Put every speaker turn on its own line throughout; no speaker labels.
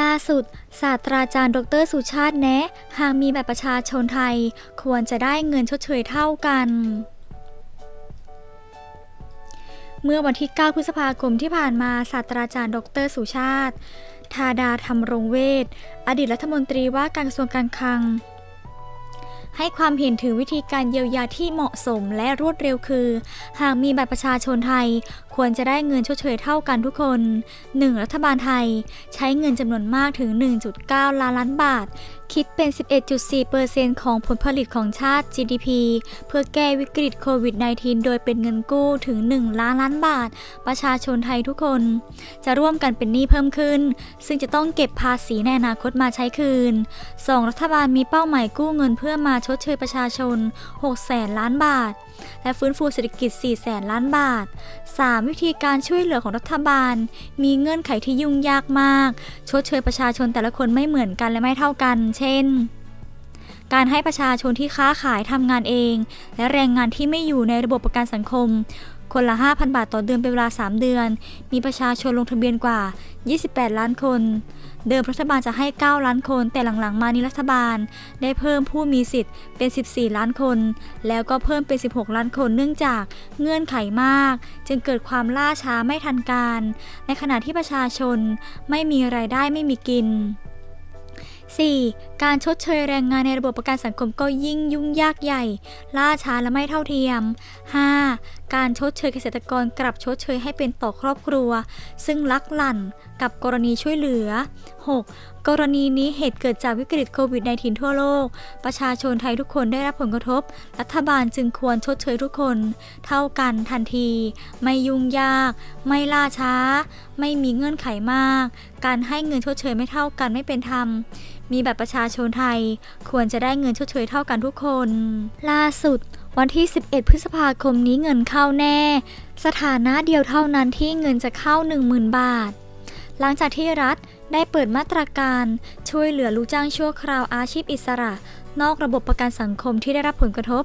ล่าสุด ศาสตราจารย์ดรสุชาติแนะ หากมีแบัตรประชาชนไทย ควรจะได้เงินชดเชยเท่ากัน เมื่อวันที่ 9 พฤษภาคมที่ผ่านมา ศาสตราจารย์ดรสุชาติ ธาดาธรรมรงเวท อดีตรัฐมนตรีว่าการกระทรวงการคลัง ให้ความเห็นถึงวิธีการเยียวยาที่เหมาะสมและรวดเร็วคือ หากมีบัตรประชาชนไทย ควรจะได้เงินชดเชยเท่ากันทุกคน 1. รัฐบาลไทย ใช้เงินจำนวนมากถึง 1.9 ล้านล้านบาท คิดเป็น 11.4%ของผลผลิตของชาติ GDP เพื่อแก้วิกฤตโควิด -19 โดยเป็นเงินกู้ถึง 1 ล้านล้านบาท ประชาชนไทยทุกคน จะร่วมกันเป็นหนี้เพิ่มขึ้น ซึ่งจะต้องเก็บภาษีในอนาคตมาใช้คืน 2. รัฐบาลมีเป้าหมายกู้เงินเพื่อมาชดเชยประชาชน6แสนล้านบาท และฟื้นฟูเศรษฐกิจ 4 แสนล้านบาท 3. วิธีการช่วยเหลือของรัฐบาล มีเงื่อนไขที่ยุ่งยากมาก ชดเชยประชาชนแต่ละคนไม่เหมือนกันและไม่เท่ากัน เช่นการให้ประชาชนที่ค้าขายทำงานเอง และแรงงานที่ไม่อยู่ในระบบประกันสังคม คนละ 5,000 บาทต่อเดือนเป็นเวลา 3 เดือน มีประชาชนลงทะเบียนกว่า 28 ล้านคน เดิมรัฐบาลจะให้ 9 ล้านคน แต่หลังๆ มานี้รัฐบาล ได้เพิ่มผู้มีสิทธิ์เป็น 14 ล้านคน แล้วก็เพิ่มเป็น 16 ล้านคนเนื่องจากเงื่อนไขมาก จึงเกิดความล่าช้าไม่ทันการ ในขณะที่ประชาชนไม่มีรายได้ไม่มีกิน 4. การชดเชยแรงงานในระบบประกันสังคมก็ยิ่งยุ่งยากใหญ่ ล่าช้าและไม่เท่าเทียม 5. การชดเชยเกษตรกรกลับชดเชยให้เป็นต่อครอบครัว ซึ่งลักลั่นกับกรณีช่วยเหลือ 6. กรณีนี้เหตุเกิดจากวิกฤตโควิด -19 ทั่วโลก ประชาชนไทยทุกคนได้รับผลกระทบ รัฐบาลจึงควรชดเชยทุกคน เท่ากันทันที ไม่ยุ่งยาก ไม่ล่าช้า ไม่มีเงื่อนไขมาก การให้เงินชดเชยไม่เท่ากันไม่เป็นธรรมมีบัตรประชาชนไทย ควรจะได้เงินชดเชยเท่ากันทุกคน ล่าสุด วันที่ 11 พฤษภาคมนี้เงินเข้าแน่ สถานะเดียวเท่านั้นที่เงินจะเข้า 10,000 บาท หลังจากที่รัฐได้เปิดมาตรการช่วยเหลือลูกจ้างชั่วคราวอาชีพอิสระ นอกระบบประกันสังคมที่ได้รับผลกระทบ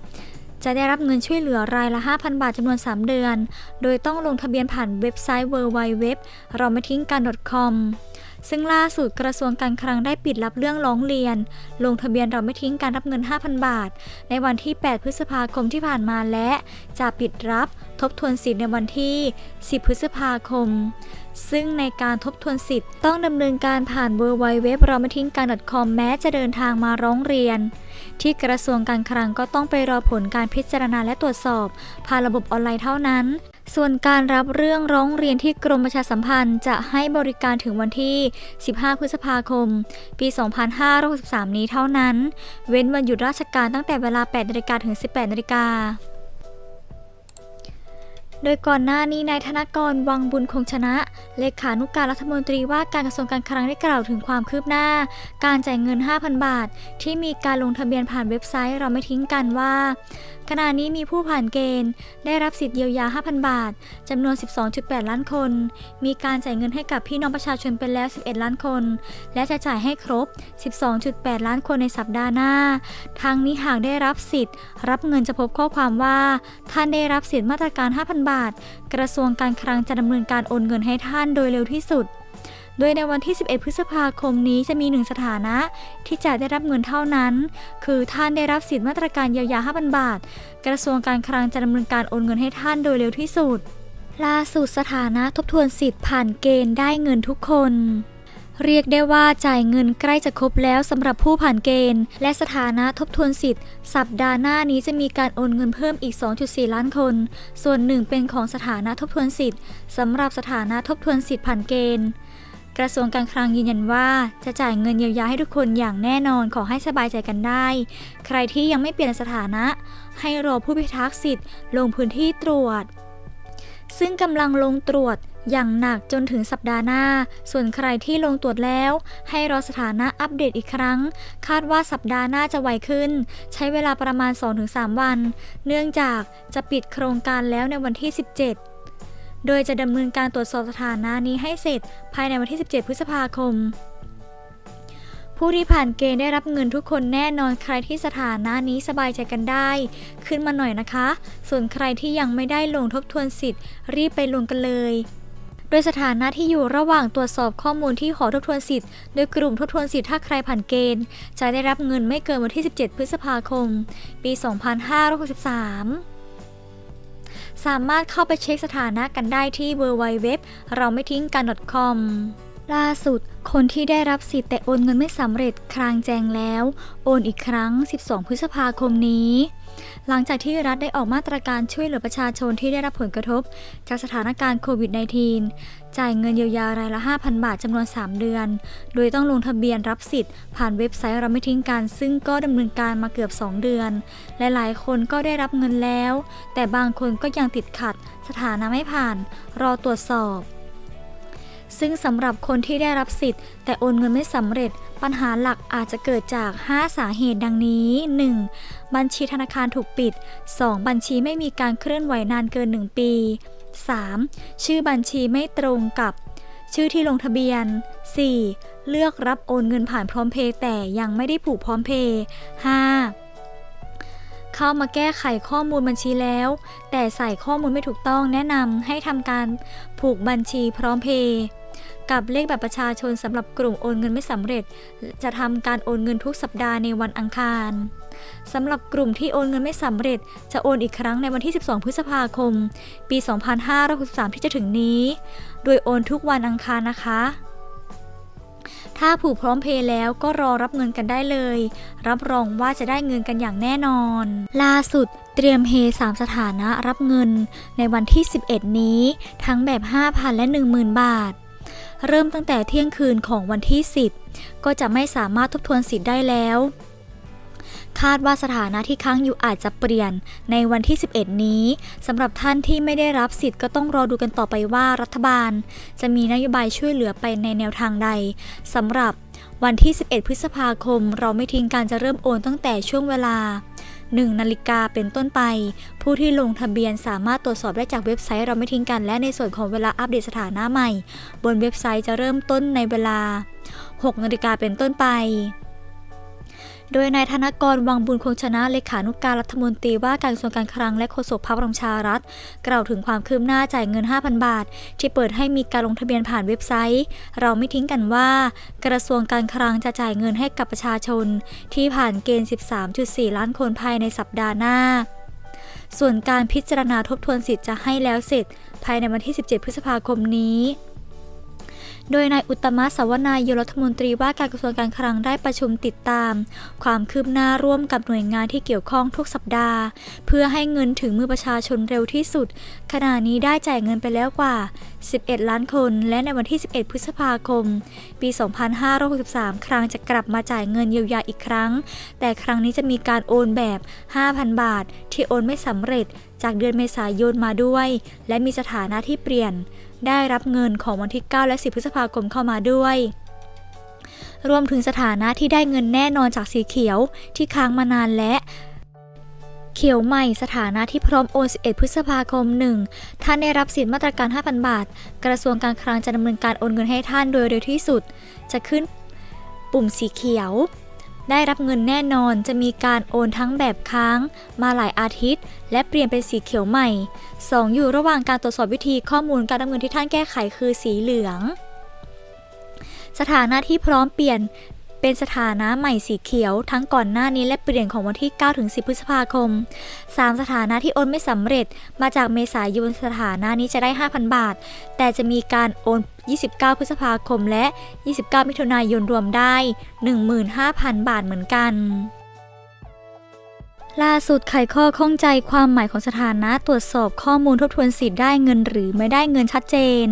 จะได้รับเงินช่วยเหลือรายละ 5,000 บาทจำนวน 3 เดือน โดยต้องลงทะเบียนผ่านเว็บไซต์ www เราไม่ทิ้งกัน .com ซึ่งล่าสุดกระทรวงการคลังได้ปิดรับเรื่องร้องเรียน ลงทะเบียนเราไม่ทิ้งการรับเงิน 5,000 บาท ในวันที่ 8 พฤษภาคมที่ผ่านมาและ จะปิดรับทบทวนสิทธิ์ในวันที่ 10 พฤษภาคม ซึ่งในการทบทวนสิทธิ์ต้องดำเนินการผ่าน w w w เราไม่ทิ้งการ .com แม้จะเดินทางมาร้องเรียน ที่กระทรวงการคลังก็ต้องไปรอผลการพิจารณาและตรวจสอบ ผ่านระบบออนไลน์เท่านั้น ส่วนการรับเรื่องร้องเรียนที่กรมประชาสัมพันธ์จะให้บริการถึงวันที่ 15 พฤษภาคม ปี 2563 นี้เท่านั้น เว้นวันหยุดราชการตั้งแต่เวลา 8นาฬิกาถึง 18นาฬิกาโดยก่อนหน้านี้นายธนกรวังบุญคงชนะ เลขานุการรัฐมนตรีว่าการกระทรวงการคลังได้กล่าวถึงความคืบหน้า การจ่ายเงิน 5,000 บาท ที่มีการลงทะเบียนผ่านเว็บไซต์เราไม่ทิ้งกันว่า ขณะนี้มีผู้ผ่านเกณฑ์ ได้รับสิทธิเยียวยา 5,000 บาท จำนวน 12.8 ล้านคน มีการจ่ายเงินให้กับพี่น้องประชาชนไปแล้ว 11 ล้านคน และจะจ่ายให้ครบ 12.8 ล้านคนในสัปดาห์หน้าทั้งนี้หากได้รับสิทธิ์ รับเงินจะพบข้อความว่า ท่านได้รับสิทธิมาตรการ 5,000 บาท กระทรวงการคลังจะดำเนินการโอนเงินให้ท่านโดยเร็วที่สุด โดยในวันที่ 11 พฤษภาคมนี้จะมีหนึ่งสถานะที่จะได้รับเงินเท่านั้น คือท่านได้รับสิทธิมาตรการเยียวยา 5,000 บาท กระทรวงการคลังจะดำเนินการโอนเงินให้ท่านโดยเร็วที่สุด ล่าสุดสถานะทบทวนสิทธิ์ผ่านเกณฑ์ได้เงินทุกคนเรียกได้ว่าจ่ายเงินใกล้จะครบแล้วสำหรับผู้ผ่านเกณฑ์ และสถานะทบทวนสิทธิ์ สัปดาห์หน้านี้จะมีการโอนเงินเพิ่มอีก 2.4 ล้านคน ส่วนหนึ่งเป็นของสถานะทบทวนสิทธิ์สำหรับสถานะทบทวนสิทธิ์ผ่านเกณฑ์ ระทรวงการคลังยืนยันว่า จะจ่ายเงินเยียวยาให้ทุกคนอย่างแน่นอนขอให้สบายใจกันได้ ใครที่ยังไม่เปลี่ยนสถานะ ให้รอผู้พิทักษ์สิทธิ์ลงพื้นที่ตรวจ ซึ่งกำลังลงตรวจอย่างหนักจนถึงสัปดาห์หน้า ส่วนใครที่ลงตรวจแล้ว ให้รอสถานะอัปเดตอีกครั้ง คาดว่าสัปดาห์หน้าจะไวขึ้น ใช้เวลาประมาณ 2-3 วัน เนื่องจากจะปิดโครงการแล้วในวันที่ 17 โดยจะดำเนินการตรวจสอบสถานะนี้ให้เสร็จภายในวันที่ 17 พฤษภาคม ผู้ที่ผ่านเกณฑ์ได้รับเงินทุกคนแน่นอนใครที่สถานะนี้สบายใจกันได้ ขึ้นมาหน่อยนะคะ ส่วนใครที่ยังไม่ได้ลงทบทวนสิทธิ์ รีบไปลงกันเลยโดยสถานะที่อยู่ระหว่างตรวจสอบข้อมูลที่หอทบทวนสิทธิ์ โดยกลุ่มทบทวนสิทธิ์ถ้าใครผ่านเกณฑ์ จะได้รับเงินไม่เกินวันที่ 17 พฤษภาคม ปี 2563 สามารถเข้าไปเช็คสถานะกันได้ที่ www เราไม่ทิ้งกัน .com ล่าสุด คนที่ได้รับสิทธิ์แต่โอนเงินไม่สำเร็จคลางแจงแล้ว โอนอีกครั้ง 12 พฤษภาคมนี้ หลังจากที่รัฐได้ออกมาตรการช่วยเหลือประชาชนที่ได้รับผลกระทบ จากสถานการณ์โควิด -19 จ่ายเงินเยียวยารายละ 5,000 บาทจำนวน 3 เดือน โดยต้องลงทะเบียนรับสิทธิ์ ผ่านเว็บไซต์เราไม่ทิ้งกัน ซึ่งก็ดำเนินการมาเกือบ 2 เดือนและหลายคนก็ได้รับเงินแล้ว แต่บางคนก็ยังติดขัด สถานะไม่ผ่าน รอตรวจสอบ ซึ่งสำหรับคนที่ได้รับสิทธิ์ แต่โอนเงินไม่สำเร็จ ปัญหาหลักอาจจะเกิดจาก 5 สาเหตุดังนี้ 1. บัญชีธนาคารถูกปิด 2. บัญชีไม่มีการเคลื่อนไหวนานเกิน 1 ปี 3. ชื่อบัญชีไม่ตรงกับชื่อที่ลงทะเบียน 4. เลือกรับโอนเงินผ่านพร้อมเพย์แต่ยังไม่ได้ผูกพร้อมเพย์ 5. เข้ามาแก้ไขข้อมูลบัญชีแล้ว แต่ใส่ข้อมูลไม่ถูกต้องแนะนำให้ทำการผูกบัญชีพร้อมเพย์ กับเลขบัตรประชาชนสำหรับกลุ่มโอนเงินไม่สำเร็จ จะทำการโอนเงินทุกสัปดาห์ในวันอังคารสำหรับกลุ่มที่โอนเงินไม่สำเร็จ จะโอนอีกครั้งในวันที่ 12 พฤษภาคม ปี 2563 ที่จะถึงนี้ โดยโอนทุกวันอังคารนะคะ ถ้าผูกพร้อมเพย์แล้วก็รอรับเงินกันได้เลย รับรองว่าจะได้เงินกันอย่างแน่นอน ล่าสุดเตรียมเฮ3สถานะรับเงินในวันที่ 11 นี้ ทั้งแบบ 5,000 และ 10,000 บาท เริ่มตั้งแต่เที่ยงคืนของวันที่ 10 ก็จะไม่สามารถทบทวนสิทธิ์ได้แล้ว คาดว่าสถานะที่ค้างอยู่อาจจะเปลี่ยนในวันที่ 11 นี้สำหรับท่านที่ไม่ได้รับสิทธิ์ก็ต้องรอดูกันต่อไปว่ารัฐบาล จะมีนโยบายช่วยเหลือไปในแนวทางใดสำหรับวันที่ 11 พฤษภาคม เราไม่ทิ้งการจะเริ่มโอนตั้งแต่ช่วงเวลา 1นาฬิกาเป็นต้นไป ผู้ที่ลงทะเบียนสามารถตรวจสอบได้จากเว็บไซต์เราไม่ทิ้งกันและในส่วนของเวลาอัปเดตสถานะใหม่ บนเว็บไซต์จะเริ่มต้นในเวลา 6นาฬิกาเป็นต้นไป โดยนายธนกรวังบุญคงชนะเลขานุการรัฐมนตรีว่าการกระทรวงการคลังและโฆษกพรรคพลังประชารัฐ กล่าวถึงความคืบหน้าจ่ายเงิน 5,000 บาท ที่เปิดให้มีการลงทะเบียนผ่านเว็บไซต์ เราไม่ทิ้งกันว่า กระทรวงการคลังจะจ่ายเงินให้กับประชาชน ที่ผ่านเกณฑ์ 13.4 ล้านคนภายในสัปดาห์หน้าส่วนการพิจารณาทบทวนสิทธิ์จะให้แล้วเสร็จ ภายในวันที่ 17 พฤษภาคมนี้ โดยนายอุตมะสาวนายกรัฐมนตรีว่าการกระทรวงการคลังได้ประชุมติดตาม ความคืบหน้าร่วมกับหน่วยงานที่เกี่ยวข้องทุกสัปดาห์ เพื่อให้เงินถึงมือประชาชนเร็วที่สุด ขณะนี้ได้จ่ายเงินไปแล้วกว่า 11 ล้านคน และในวันที่ 11 พฤษภาคม ปี 2563 ครั้งจะกลับมาจ่ายเงินเยียวยาอีกครั้ง แต่ครั้งนี้จะมีการโอนแบบ 5,000 บาท ที่โอนไม่สำเร็จจากเดือนเมษายนมาด้วย และมีสถานะที่เปลี่ยน ได้รับเงินของวันที่ 9 และ 10 พฤษภาคมเข้ามาด้วยรวมถึงสถานะที่ได้เงินแน่นอนจากสีเขียวที่ค้างมานานและ เขียวใหม่สถานะที่พร้อมโอน 11 พฤษภาคม 1 ท่านได้รับสิทธิมาตรการ 5,000 บาท กระทรวงการคลังจะดำเนินการโอนเงินให้ท่านโดยเร็วที่สุด จะขึ้นปุ่มสีเขียว ได้รับเงินแน่นอนจะมีการโอนทั้งแบบค้าง มาหลายอาทิตย์ และเปลี่ยนเป็นสีเขียวใหม่ 2. อยู่ระหว่างการตรวจสอบวิธีข้อมูลการดำเนินที่ท่านแก้ไขคือสีเหลือง สถานะที่พร้อมเปลี่ยน เป็นสถานะใหม่สีเขียว ทั้งก่อนหน้านี้และเปลี่ยนของวันที่ 9 ถึง 10 พฤษภาคม 3. สถานะที่โอนไม่สำเร็จ มาจากเมษายนสถานะนี้จะได้ 5,000 บาท แต่จะมีการโอน 29 พฤษภาคมและ 29 มิถุนายนรวมได้ 15,000 บาทเหมือนกันล่าสุดไขข้อข้องใจความหมายของสถานะตรวจสอบข้อมูลทบทวนสิทธิ์ได้เงินหรือไม่ได้เงินชัดเจน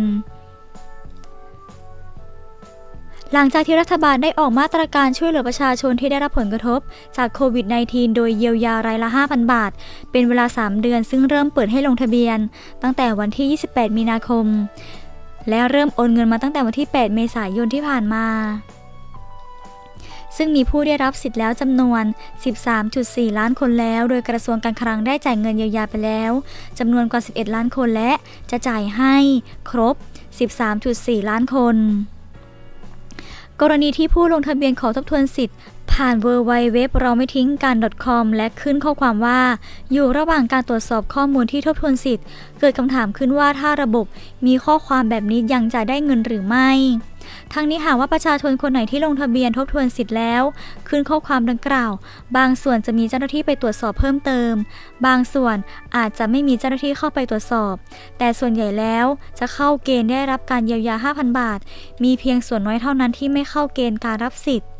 หลังจากที่รัฐบาลได้ออกมาตรการช่วยเหลือประชาชนที่ได้รับผลกระทบ จากโควิด -19 โดยเยียวยารายละ 5,000 บาท เป็นเวลา 3 เดือนซึ่งเริ่มเปิดให้ลงทะเบียน ตั้งแต่วันที่ 28 มีนาคม และเริ่มโอนเงินมาตั้งแต่วันที่ 8 เมษายนที่ผ่านมาซึ่งมีผู้ได้รับสิทธิ์แล้วจำนวน 13.4 ล้านคนแล้ว โดยกระทรวงการคลังได้จ่ายเงินเยียวยาไปแล้วจำนวนกว่า 11 ล้านคนและจะจ่ายให้ครบ 13.4 ล้านคน กรณีที่ผู้ลงทะเบียนขอทบทวนสิทธิ์ ผ่าน w w w เราไม่ทิ้งการ .com และขึ้นข้อความว่า อยู่ระหว่างการตรวจสอบข้อมูลที่ทบทวนสิทธิ์ เกิดคำถามขึ้นว่าถ้าระบบมีข้อความแบบนี้ยังจะได้เงินหรือไม่ ทั้งนี้หากว่าประชาชนคนไหนที่ลงทะเบียนทบทวนสิทธิ์แล้ว ขึ้นข้อความดังกล่าว บางส่วนจะมีเจ้าหน้าที่ไปตรวจสอบเพิ่มเติม บางส่วนอาจจะไม่มีเจ้าหน้าที่เข้าไปตรวจสอบ แต่ส่วนใหญ่แล้วจะเข้าเกณฑ์ได้รับการเยียวยา 5,000 บาท มีเพียงส่วนน้อยเท่านั้นที่ไม่เข้าเกณฑ์การรับสิทธิ์